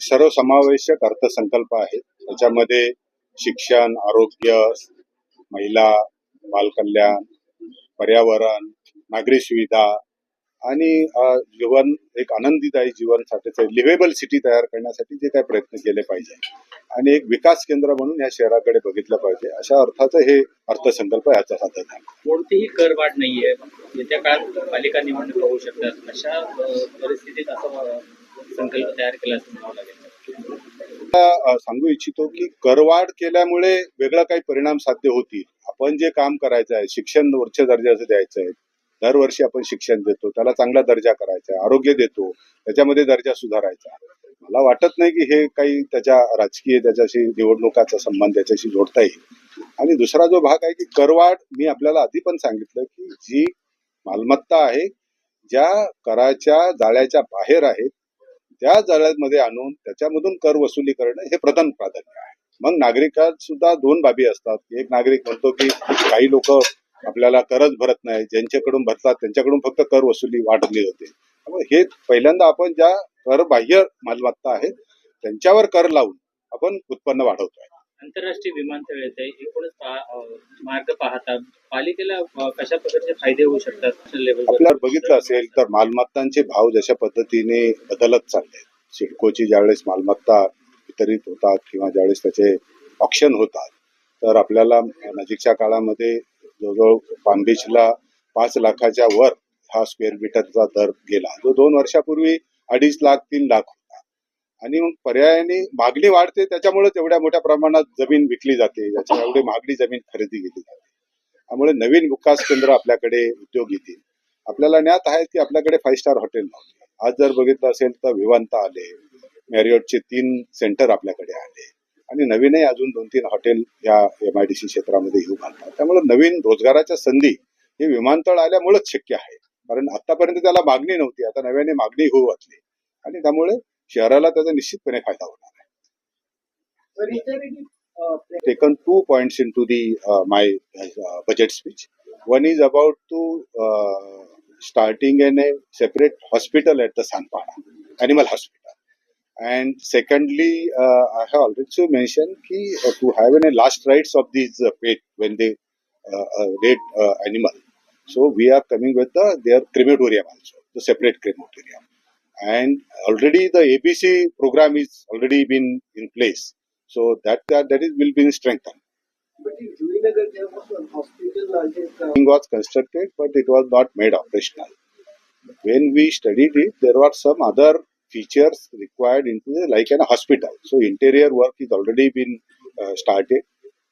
एक सर्वसमावेशक अर्थसंकल्प आहे त्याच्यामध्ये शिक्षण आरोग्य महिला बालकल्याण पर्यावरण नागरी सुविधा आणि जीवन एक आनंदीदायी जीवनसाठीचं लिव्हेबल सिटी तयार करण्यासाठी जे काही प्रयत्न केले पाहिजे. आणि एक विकास केंद्र म्हणून या शहराकडे बघितलं पाहिजे. अशा अर्थाचं हे अर्थसंकल्प याचा साधन आहे. कोणतीही करवाढ नाहीये. येत्या काळात पालिका निवडणूक होऊ शकतात. अशा परिस्थितीत असं संकल्प तयार केला असं म्हणावं लागेल. सांगू इच्छितो की करवाढ केल्यामुळे वेगळा काही परिणाम साध्य होतील. आपण जे काम करायचं आहे शिक्षण वरच्या दर्जाचं द्यायचं आहे दरवर्षी आपण शिक्षण देतो त्याला चांगला दर्जा करायचा आहे आरोग्य देतो त्याच्यामध्ये दर्जा सुधारायचा मला वाटत नाही की हे काही त्याच्या राजकीय त्याच्याशी निवडणुकाचा संबंध त्याच्याशी जोडता येईल. आणि दुसरा जो भाग आहे की करवाढ मी आपल्याला आधी पण सांगितलं की जी मालमत्ता आहे ज्या कराच्या जाळ्याच्या बाहेर आहेत त्या जाळ्यामध्ये आणून त्याच्यामधून कर वसुली करणं हे प्रधान प्राधान्य आहे. मग नागरिकात सुद्धा दोन बाबी असतात. एक नागरिक म्हणतो की काही लोक आपल्याला करच भरत नाही. ज्यांच्याकडून भरतात त्यांच्याकडून फक्त कर वसुली वाढली होते हे पहिल्यांदा आपण ज्या कर बाह्य मालमत्ता आहेत त्यांच्यावर कर लावून आपण उत्पन्न वाढवतोय. आंतरराष्ट्रीय विमानतळ येते एकूणच मार्ग पाहता पालिकेला कशा प्रकारचे फायदे होऊ शकतात आपल्याला बघितलं असेल तर मालमत्तांचे भाव जशा पद्धतीने बदलत चालले सिडकोची ज्यावेळेस मालमत्ता वितरित होतात किंवा ज्यावेळेस त्याचे ऑप्शन होतात तर आपल्याला नजीकच्या काळामध्ये जवळजवळ पामबीचला पाच लाखाच्या वर हा स्क्वेअर मीटरचा दर गेला. जो दोन वर्षापूर्वी अडीच लाख तीन लाख होता. आणि मग पर्यायाने मागणी वाढते त्याच्यामुळे तेवढ्या मोठ्या प्रमाणात जमीन विकली जाते. ज्याच्या एवढी मागणी जमीन खरेदी केली जाते. त्यामुळे नवीन विकास केंद्र आपल्याकडे उद्योग येतील. आपल्याला ज्ञात आहे की आपल्याकडे फाईव्ह स्टार हॉटेल नव्हते. आज जर बघितलं असेल तर विवांता आले. मॅरिओटचे तीन सेंटर आपल्याकडे आले. आणि नवीनही अजून दोन तीन हॉटेल या एम आय डी सी क्षेत्रामध्ये येऊ घालतात. त्यामुळे नवीन रोजगाराच्या संधी हे विमानतळ आल्यामुळेच शक्य आहे. कारण आतापर्यंत त्याला मागणी नव्हती. आता नव्याने मागणी होऊ घातली आणि त्यामुळे शहराला त्याचा निश्चितपणे फायदा होणार आहे. Taken two points into the uh, my uh, budget speech. One is about to uh, starting in a separate hospital at the Sanpada, animal hospital. And secondly, uh, I have also mentioned ki, uh, to have a last rites of these uh, pet when they uh, animal. So we are coming with the their crematorium also, the separate crematorium. And already the ABC program is already been in place. So that that, that is will be strengthened. but in Juinagar there was a hospital just, Thing was constructed, but it was not made operational. When we studied it, there were some other features required into the, like an hospital. So interior work is already been uh, started.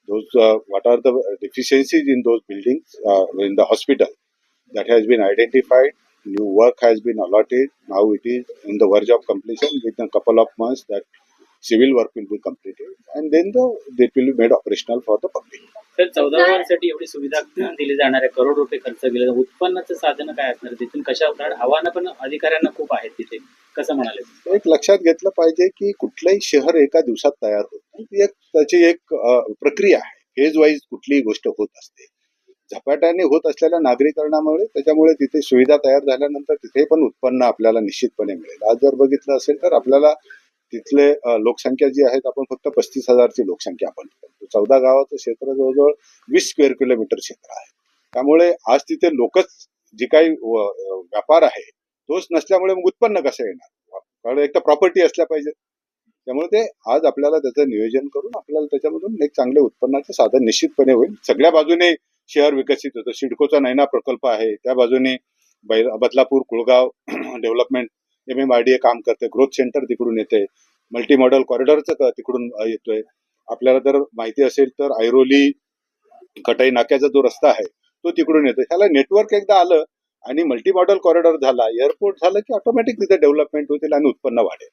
Those uh, what are the deficiencies in those buildings uh, in the hospital that has been identified. New work has been allotted. Now it is in the verge of completion. Within a couple of months, that civil work will be completed, and then the it will be made operational for the public. तर चौदा वर्षासाठी एवढी सुविधा दिली जाणार आहे करोड रुपये खर्च केले उत्पन्नाचं साधन काय असणार तिथून? कशा कारण आव्हानं पण अधिकाऱ्यांना खूप आहेत तिथे. कसं म्हणाले? एक लक्षात घेतलं पाहिजे की कुठलंही शहर एका दिवसात तयार होत. ती एक त्याची एक प्रक्रिया आहे. फेज वाईज कुठलीही गोष्ट होत असते. झपाट्याने होत असलेल्या नागरीकरणामुळे त्याच्यामुळे तिथे सुविधा तयार झाल्यानंतर तिथे पण उत्पन्न आपल्याला निश्चितपणे मिळेल. आज जर बघितलं असेल तर आपल्याला तिथले लोकसंख्या जी आहेत आपण फक्त पस्तीस हजारची लोकसंख्या आपण चौदा गावाचं क्षेत्र जवळजवळ वीस स्क्वेअर किलोमीटर क्षेत्र आहे. त्यामुळे आज तिथे लोकच जे काही व- व्यापार आहे तोच नसल्यामुळे मग उत्पन्न कसं येणार? कारण एक तर प्रॉपर्टी असल्या पाहिजे. त्यामुळे ते आज आपल्याला त्याचं नियोजन करून आपल्याला त्याच्यामधून एक चांगले उत्पन्नाचं साधन निश्चितपणे होईल. सगळ्या बाजूने शहर विकसित होतं. सिडकोचा नैना प्रकल्प आहे. त्या बाजूने बैल Badlapur Kulgaon development M M R D A काम करते ग्रोथ सेंटर तिकडून येते मल्टी मॉडेल कॉरिडॉरचं तिकडून येतोय. आपल्याला जर माहिती असेल तर ऐरोली कटाई नाक्याचा जो रस्ता आहे तो तिकडून येतो ह्याला नेटवर्क एकदा आलं आणि मल्टी मॉडेल कॉरिडॉर झाला एअरपोर्ट झालं की ऑटोमॅटिक तिथे डेव्हलपमेंट होतील आणि उत्पन्न वाढेल.